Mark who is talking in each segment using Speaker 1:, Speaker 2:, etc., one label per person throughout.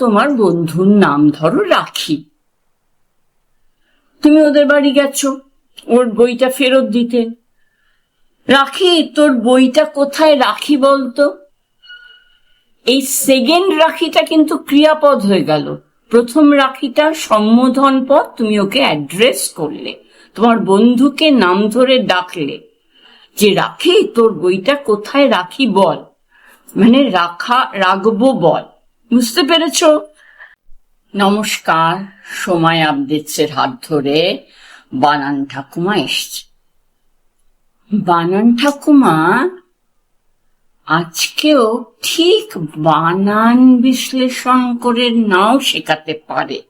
Speaker 1: তোমার বন্ধুর নাম ধরো রাখি। তুমি ওদের বাড়ি গেছো, ওর বইটা ফেরত দিতে। রাখি, তোর বইটা কোথায় রাখি বলতো? এই সেকেন্ড রাখিটা কিন্তু ক্রিয়াপদ হয়ে গেল। প্রথম রাখিটা সম্বোধন পদ, তুমি ওকে অ্যাড্রেস করলে। তোমার বন্ধুকে নাম ধরে ডাকলে যে, রাখি, তোর বইটা কোথায় রাখি বল? মানে রাখা, রাখব বল। বুঝতে পেরেছ? নমস্কার, সময় আপডেটসের হাত ধরে বানান ঠাকুমা এসছে। বানান ঠাকুমা, আজকেও ঠিক বানান বিশ্লেষণ করে নাও শেখাতে পারে।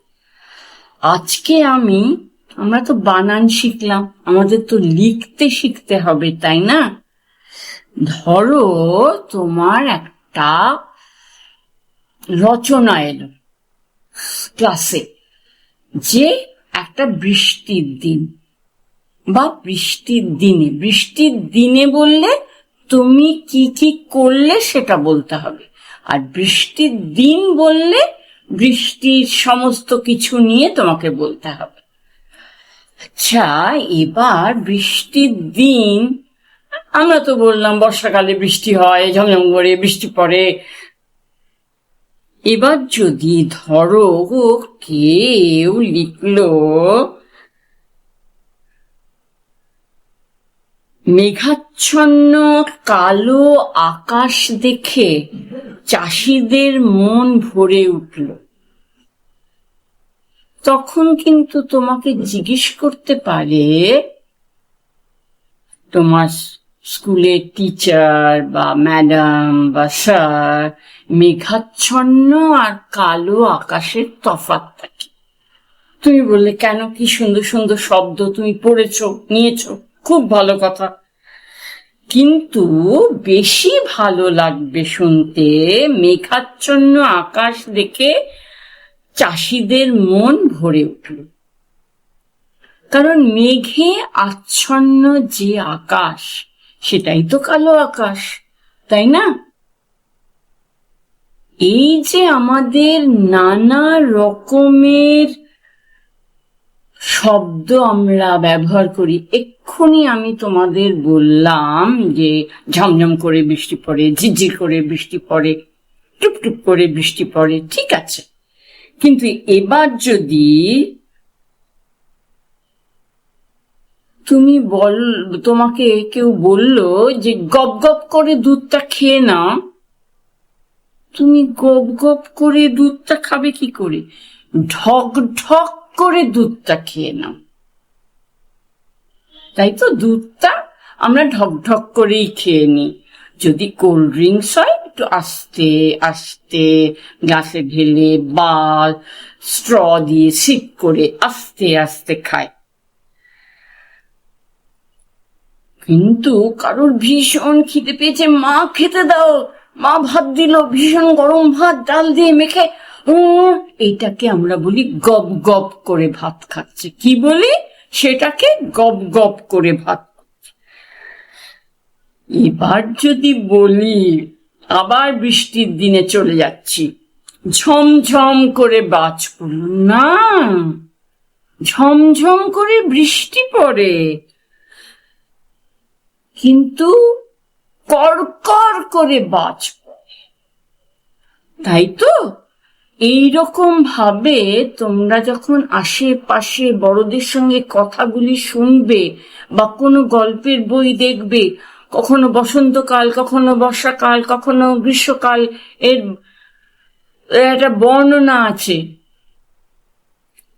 Speaker 1: আজকে আমি, আমরা তো বানান শিখলাম, আমাদের তো লিখতে শিখতে হবে, তাই না? ধরো তোমার একটা রচনা এলো ক্লাসে যে একটা বৃষ্টির দিন বা বৃষ্টির দিনে বৃষ্টির দিনে বললে তুমি কি কি করলে সেটা বলতে হবে। আর বৃষ্টির দিন বললে বৃষ্টির সমস্ত কিছু নিয়ে তোমাকে বলতে হবে। আচ্ছা এবার বৃষ্টির দিন, আমরা তো বললাম, বর্ষাকালে বৃষ্টি হয় ঝমঝম করে বৃষ্টি পড়ে এবার যদি ধরো কেউ লিখলো মেঘাচ্ছন্ন কালো আকাশ দেখে চাষিদের মন ভরে উঠল। তখন কিন্তু তোমাকে জিজ্ঞেস করতে পারে, তোমার স্কুলের টিচার বা ম্যাডাম বা স্যার মেঘাচ্ছন্ন আর কালো আকাশের তফাৎটা কি তুমি বললে, কেন? কি সুন্দর সুন্দর শব্দ তুমি পড়েছো, নিয়েছ। খুব ভালো কথা। কিন্তু বেশি ভালো লাগবে শুনতে মেঘাচ্ছন্ন আকাশ দেখে চাষিদের মন ভরে উঠল। কারণ মেঘে আচ্ছন্ন যে আকাশ, সেটাই তো কালো আকাশ, তাই না? এই যে আমাদের নানা রকমের শব্দ আমরা ব্যবহার করি, এক্ষুনি আমি তোমাদের বললাম যে ঝমঝম করে বৃষ্টি পড়ে, ঝিরঝির করে বৃষ্টি পড়ে টুপটুপ করে বৃষ্টি পড়ে, ঠিক আছে। কিন্তু এবার যদি তুমি বল, তোমাকে কেউ বলল যে গপ গপ করে দুধটা খেয়ে না তুমি গপ গপ করে দুধটা খাবে কি করে? ঢক ঢক করে দুধটা খেয়ে নাও। তাই তো দুধটা আমরা ঢক ঢক করেই খেয়ে নিই। যদি কোল্ড ড্রিঙ্কস হয়, একটু আস্তে আস্তে গ্লাসে ঢেলে বা স্ট্র দিয়ে সিপ করে আস্তে আস্তে খায় কিন্তু কারোর ভীষণ খিদে পেয়েছে, মা খেতে দাও। মা ভাত দিল, ভীষণ গরম ভাত, ডাল দিয়ে মেখে এইটাকে আমরা বলি গপ গপ করে ভাত খাচ্ছে। কি বলি? সেটাকে গপ গপ করে ভাত এবার যদি বলি, আবার বৃষ্টির দিনে চলে যাচ্ছি। ঝমঝম করে বাজ পড়ল। না, ঝমঝম করে বৃষ্টি পড়ে। কিন্তু কড়কড় করে পড়ে তাই তো? এইরকম ভাবে তোমরা যখন আশেপাশে বড়দের সঙ্গে কথাগুলি শুনবে বা কোনো গল্পের বই দেখবে, কখনো বসন্তকাল, কখনো বর্ষাকাল, কখনো গ্রীষ্মকাল, এর একটা বর্ণনা আছে।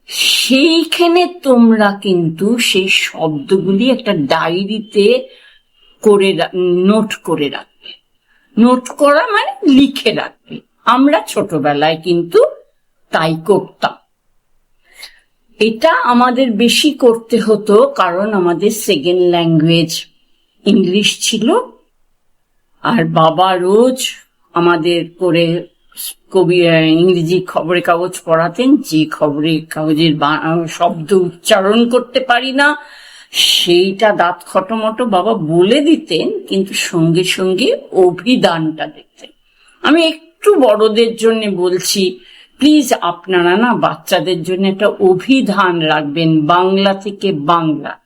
Speaker 1: সেইখানে তোমরা কিন্তু সেই শব্দগুলি একটা ডায়েরিতে করে নোট করে রাখবে। নোট করা মানে লিখে রাখবে। আমরা ছোটবেলায় কিন্তু তাই করতাম। এটা আমাদের বেশি করতে হতো কারণ আমাদের সেকেন্ড ল্যাঙ্গুয়েজ ইংলিশ ছিল। আর বাবা রোজ আমাদের করে কবি ইংরেজি খবরের কাগজ পড়াতেন। যে খবরের কাগজের শব্দ উচ্চারণ করতে পারি না সেইটা দাঁত খটোমটো বাবা বলে দিতেন, কিন্তু সঙ্গে সঙ্গে অভিধানটা দেখতেন। আমি একটু বড়দের জন্য বলছি, প্লিজ আপনারা না বাচ্চাদের জন্য একটা অভিধান রাখবেন, বাংলা থেকে বাংলা।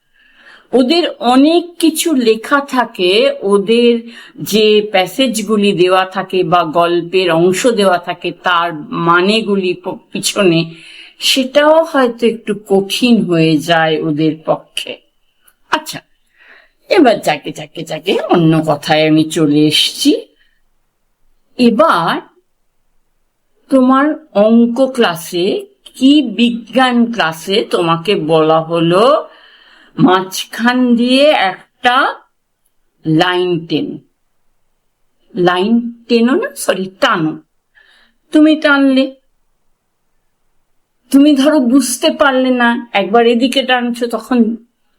Speaker 1: ওদের অনেক কিছু লেখা থাকে, ওদের যে প্যাসেজগুলি দেওয়া থাকে বা গল্পের অংশ দেওয়া থাকে, তার মানেগুলি পিছনে, সেটাও হয়তো একটু কঠিন হয়ে যায় ওদের পক্ষে। আচ্ছা এবার যাকে যাকে যাকে অন্য কথায় আমি চলে এসেছি। এবার তোমার অঙ্ক ক্লাসে কি বিজ্ঞান ক্লাসে তোমাকে বলা হলো, মাঝখান দিয়ে একটা লাইন টেন। লাইন টেনো না, সরি টানো তুমি টানলে। তুমি ধরো বুঝতে পারলে না, একবার এদিকে টানছো, তখন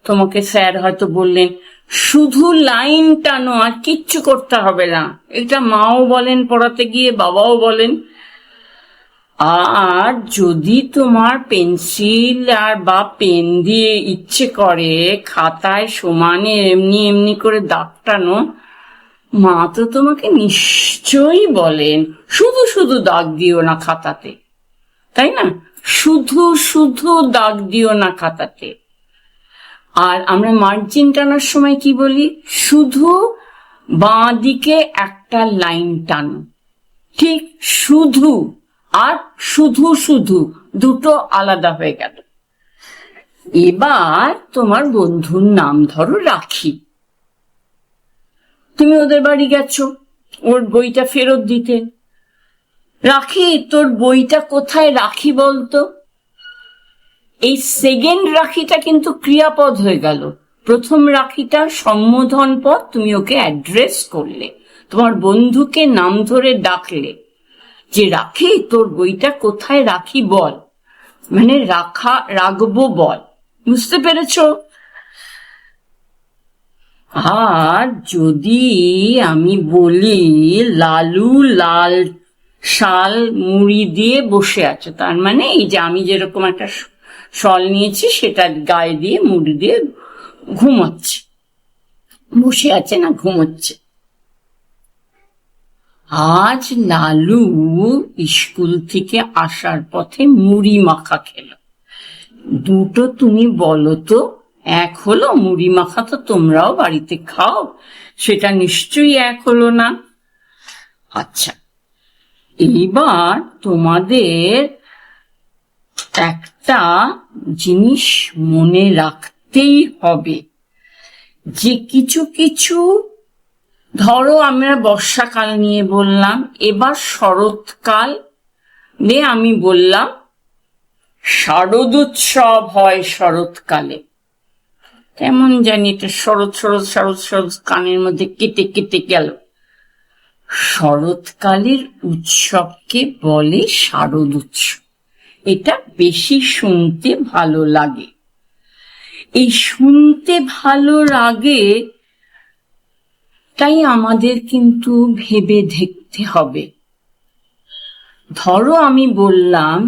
Speaker 1: তোমাকে স্যার হয়তো বললেন, শুধু লাইন টানো আর কিচ্ছু করতে হবে না। এটা মাও বলেন পড়াতে গিয়ে, বাবাও বলেন। আর যদি তোমার পেন্সিল আর বা পেন দিয়ে ইচ্ছে করে খাতায় সমানে এমনি এমনি করে দাগ টানো, মা তো তোমাকে নিশ্চয়ই বলেন, শুধু শুধু দাগ দিও না খাতাতে। তাই না? শুধু শুধু দাগ দিও না খাতাতে। আর আমরা মার্জিন টানার সময় কি বলি? শুধু বাঁ দিকে একটা লাইন টানো। ঠিক শুধু আর শুধু শুধু দুটো আলাদা হয়ে গেল। এবার তোমার বন্ধুর নাম ধরো রাখি। তুমি ওদের বাড়ি গেছো, ওর বইটা ফেরত দিতে। রাখি, তোর বইটা কোথায় রাখি বলতো? এই সেকেন্ড রাখিটা কিন্তু ক্রিয়াপদ হয়ে গেল। প্রথম রাখিটা সম্বোধন পদ, তুমি ওকে অ্যাড্রেস করলে। তোমার বন্ধুকে নাম ধরে ডাকলে যে, রাখি, তোর বইটা কোথায় রাখি বল। মানে রাখা, রাখব বল। বুঝতে পেরেছ? আর যদি আমি বলি, লালু লাল শাল মুড়ি দিয়ে বসে আছে, তার মানে এই যে আমি যেরকম একটা শল নিয়েছি, সেটা গায়ে দিয়ে, মুড়ি দিয়ে ঘুমাচ্ছে। বসে আছে না, ঘুমোচ্ছে। আজ লালু স্কুল থেকে আসার পথে মুড়ি মাখা খেলো। দুটো তুমি বলো তো, এক হলো মুড়ি মাখা তো তোমরাও বাড়িতে খাও, সেটা নিশ্চয়ই এক হলো না? আচ্ছা এইবার তোমাদের একটা জিনিস মনে রাখতেই হবে। যে কিছু কিছু, ধরো আমরা বর্ষাকাল নিয়ে বললাম, এবার শরৎকাল নিয়ে আমি বললাম শারদোৎসব হয় শরৎকালে। কেমন জানি এটা শরৎ শরৎ শরৎ শরৎ কানের মধ্যে কেটে কেটে গেল। শরৎকালের উৎসবকে বলে শারদ উৎসব। এটা বেশি শুনতে ভালো লাগে। এই শুনতে ভালো লাগে, তাই আমাদের কিন্তু ভেবে দেখতে হবে। ধরো আমি বললাম,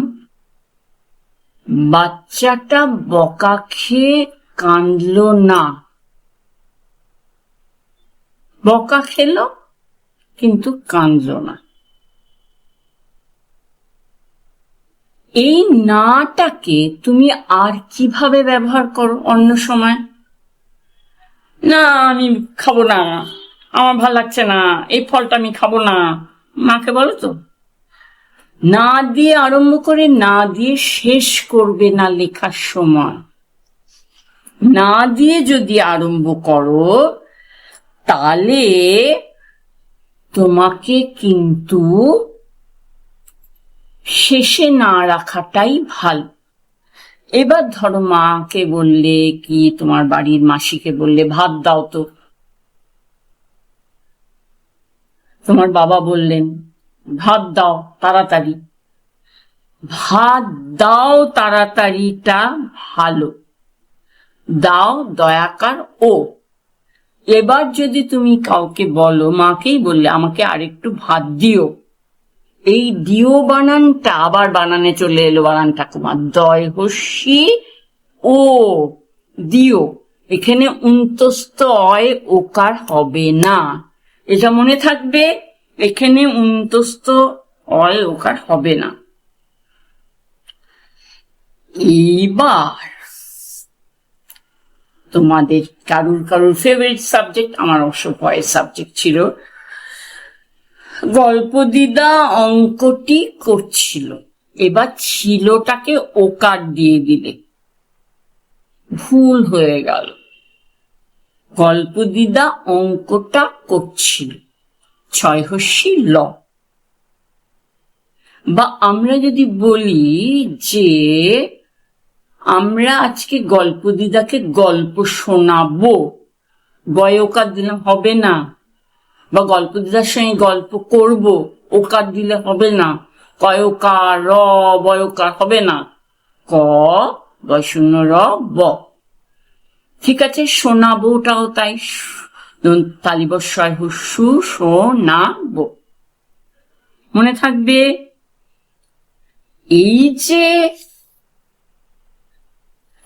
Speaker 1: বাচ্চাটা বকা খেয়ে কাঁদলো না। বকা খেলো, কিন্তু কাঁদলো না। এই নাটাকে তুমি আর কীভাবে ব্যবহার করো অন্য সময়? না, আমি খাব না। আমার ভালো লাগছে না। এই ফলটা আমি খাব না। মাকে বলো তো। না দিয়ে আরম্ভ করে, না দিয়ে শেষ করবে না লেখার সময়। না দিয়ে যদি আরম্ভ করো তাহলে তোমাকে কিন্তু শেষে না রাখাটাই ভালো। এবার ধরো মাকে বললে কি তোমার বাড়ির মাসিকে বললে, ভাত দাও তো। তোমার বাবা বললেন, ভাত দাও তাড়াতাড়ি। ভাত দাও তাড়াতাড়িটা ভালো। দাও দয়াকার ও। এবার যদি তুমি কাউকে বলো, মাকেই বললে, আমাকে আরেকটু ভাত দিও। এই দিও বানানটা আবার বানানে চলে এলো বানান কুমার দয় ও দিও। এখানে উন্তস্ত অয় ওকার হবে না। এটা মনে থাকবে, এখানে উন্তস্ত অয় ওকার হবে না। এইবার তোমাদের কারুর কারুর ফেভারিট সাবজেক্ট আমার অবশ্য ভয়ের সাবজেক্ট ছিল। গল্প দিদা অঙ্কটি করছিল। এবার ছিলটাকে ওকার দিয়ে দিলে। ভুল হয়ে গেল। গল্প দিদা অঙ্কটা করছিল। ছয় হস্যি ল। বা আমরা যদি বলি যে, আমরা আজকে গল্প দিদাকে গল্প শোনাবো। বয়কার দিলে হবে না। বা গল্প দিদার সঙ্গে গল্প করব, ওকার দিলে হবে না। কয়কার র বয়কার হবে না। ক বয় শূন্য, র, ব। ঠিক আছে শোনাবোটাও তাই। তালিবস্বয় হুসু শোনাবো মনে থাকবে? এই যে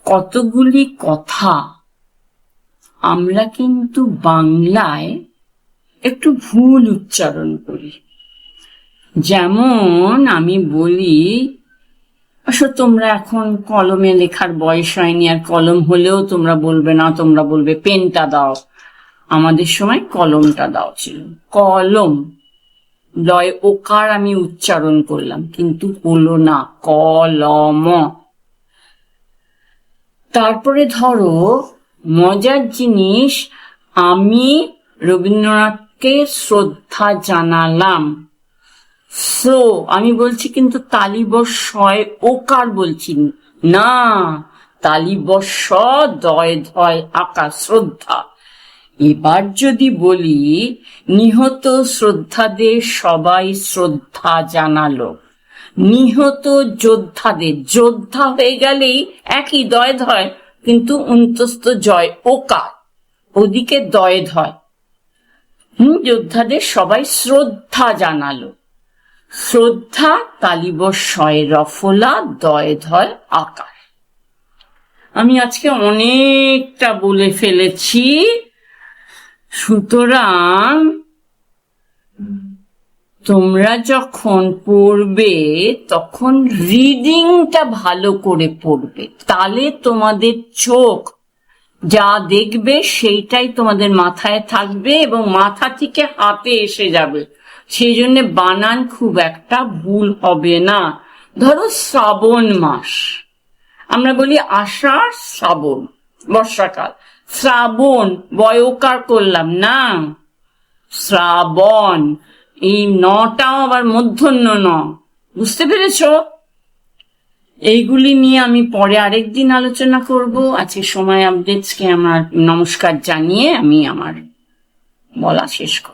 Speaker 1: কতগুলি কথা, আমরা কিন্তু বাংলায় একটু ভুল উচ্চারণ করি। যেমন আমি বলি আসলে তোমরা এখন কলমে লেখার বয়স হয়নি, আর কলম হলেও তোমরা বলবে না, তোমরা বলবে পেনটা দাও। আমাদের সময় কলমটা দাও ছিল। কলম, লয় ওকার আমি উচ্চারণ করলাম, কিন্তু হলো না, কলম। তারপরে ধরো, মজার জিনিস, আমি রবীন্দ্রনাথকে শ্রদ্ধা জানালাম? সো আমি বলছি কিন্তু তালিবস্বয় ওকার বলছি। না, তালিবস্ব দয় ধয় আকার শ্রদ্ধা। এবার যদি বলি, নিহত শ্রদ্ধাদের সবাই শ্রদ্ধা জানালো। নিহত যোদ্ধাদের, যোদ্ধা হয়ে গেলেই একই দয় ধয়, কিন্তু অন্তস্থ জয় ওকার। ওদিকে দয় ধয়। যোদ্ধাদের সবাই শ্রদ্ধা জানালো। শ্রদ্ধা তালিবস্বয় রফলা, দয়, ধয়, আকার। আমি আজকে অনেকটা বলে ফেলেছি। সুতরাং তোমরা যখন পড়বে, তখন রিডিংটা ভালো করে পড়বে। তালে তোমাদের চোখ যা দেখবে সেইটাই তোমাদের মাথায় থাকবে এবং মাথা থেকে হাতে এসে যাবে। সেই জন্য বানান খুব একটা ভুল হবে না। ধরো শ্রাবণ মাস। আমরা বলি আষাঢ় শ্রাবণ, বর্ষাকাল। শ্রাবণ বয়কার করলাম না। শ্রাবণ, এই নটাও আবার মধ্যন্য ন বুঝতে পেরেছ? এইগুলি নিয়ে আমি পরে আরেকদিন আলোচনা করব। আজকে সময় আপডেটসকে আমার নমস্কার জানিয়ে আমি আমার বলা শেষ করব।